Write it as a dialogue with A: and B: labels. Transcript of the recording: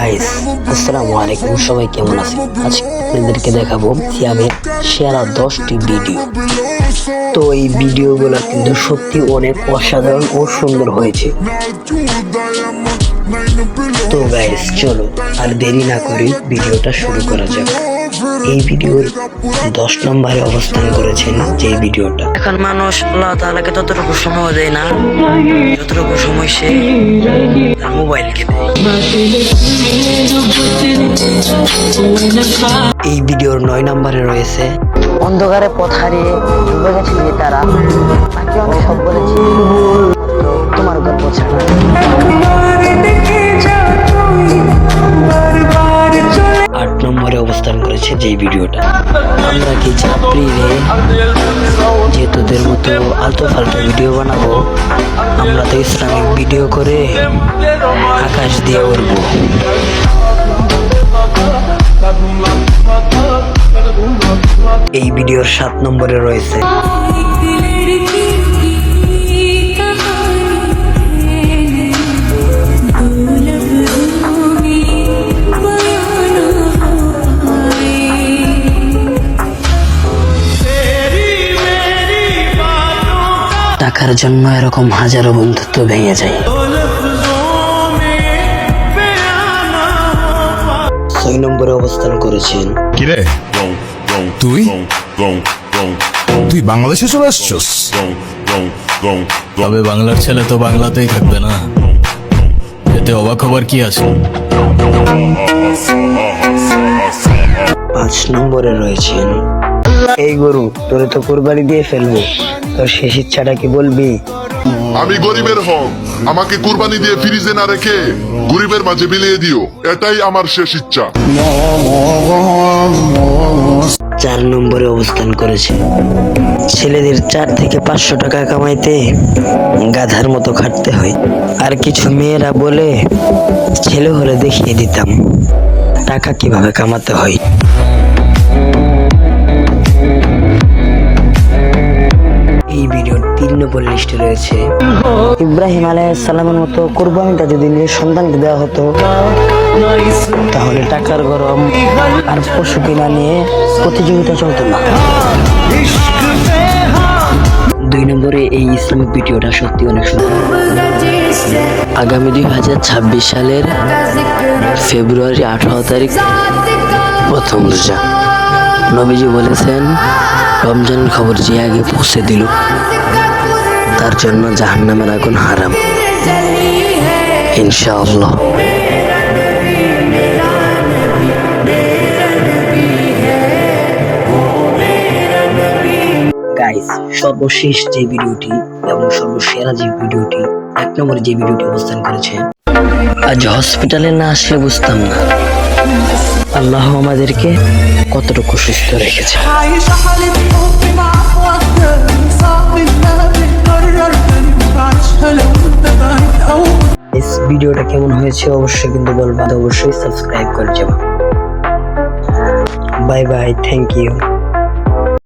A: Guys আসসালামু আলাইকুম। সবাই কেমন আছেন? আজকে আপনাদেরকে দেখাবো সিয়ামের সেরা দশটি ভিডিও। তো এই ভিডিওগুলো কিন্তু সত্যি অনেক অসাধারণ ও সুন্দর হয়েছে। তো গাইস চলো আর দেরি না করে ভিডিওটা শুরু করা যাক। এই ভিডিওর দশ নম্বরে অবস্থান করেছেন যে ভিডিওটা।
B: এখন মানুষ আল্লাহ তাআলাকে ততটুকু সময় দেয় না যতটুকু সময় সে মোবাইলকে
A: এই ভিডিওর নয় নম্বরে রয়েছে
B: অন্ধকারে পথ হারিয়ে ডুবে গেছে তারা তাকে আমি সব বলেছি।
A: করেছে যে ভিডিওটা। আমরা কি চাপড়ি রে? যে তোদের মতো আলতো ফালতো ভিডিও বানাবো, আমরা তো ইসলামিক ভিডিও করে আকাশ দিয়ে উঠবো এই ভিডিওর সাত নম্বরে রয়েছে। টাকার জন্য এরকম হাজারো বন্ধুত্ব ভেঙে যায়। ছয় নম্বরে অবস্থান করেছেন।
C: কিরে তুই? তুই বাংলাদেশে চলে আসছস?
D: তবে বাংলার ছেলে তো বাংলাতেই থাকবে না। এতে অবাক হবার কি আছে?
A: পাঁচ নম্বরে রয়েছেন। এই গরু তোরে তো কোরবানি দিয়ে ফেলব। তোর শেষ ইচ্ছাটা কি বলবি?
E: আমি গরিবের হক। আমাকে কুরবানি দিয়ে ফ্রিজে না রেখে গরিবের মাঝে বিলিয়ে দিও। এটাই আমার শেষ ইচ্ছা।
A: চার নম্বরে অবস্থান করেছে। ছেলেদের চার থেকে পাঁচশো টাকা কামাইতে গাধার মতো খাটতে হয়। আর কিছু মেয়েরা বলে ছেলে হলে দেখিয়ে দিতাম। টাকা কীভাবে কামাতে হয়? লিস্টে রয়েছে। ইব্রাহিম আলাইসাল্লামের মতো কোরবানিটা যদি নিজের সন্তানকে দেওয়া হতো তাহলে টাকার গরম আর পশু কিনা নিয়ে প্রতিযোগিতা চলতো না। দুই নম্বরে এই ইসলামিক ভিডিওটা সত্যি অনেক সুন্দর। আগামী দুই হাজার ছাব্বিশ সালের ফেব্রুয়ারি আঠারো তারিখ প্রথম রোজা। নবীজি বলেছেন রমজানের খবর যে আগে পৌঁছে দিল। তার জন্য জাহান্নামের আগুন হারাম। ইনশাআল্লাহ। গাইস সর্বশেষ যে ভিডিওটি এবং সর্বসেরা যে ভিডিওটি এক নম্বরে যে ভিডিওটি অবস্থান করেছে আজ হসপিটালে না আসলে বুঝতাম না। আল্লাহ আমাদেরকে কতটুকু সুস্থ রেখেছে। ভিডিওটা কেমন হয়েছে অবশ্যই কিন্তু বলবা। অবশ্যই সাবস্ক্রাইব করে যাব। Bye bye thank you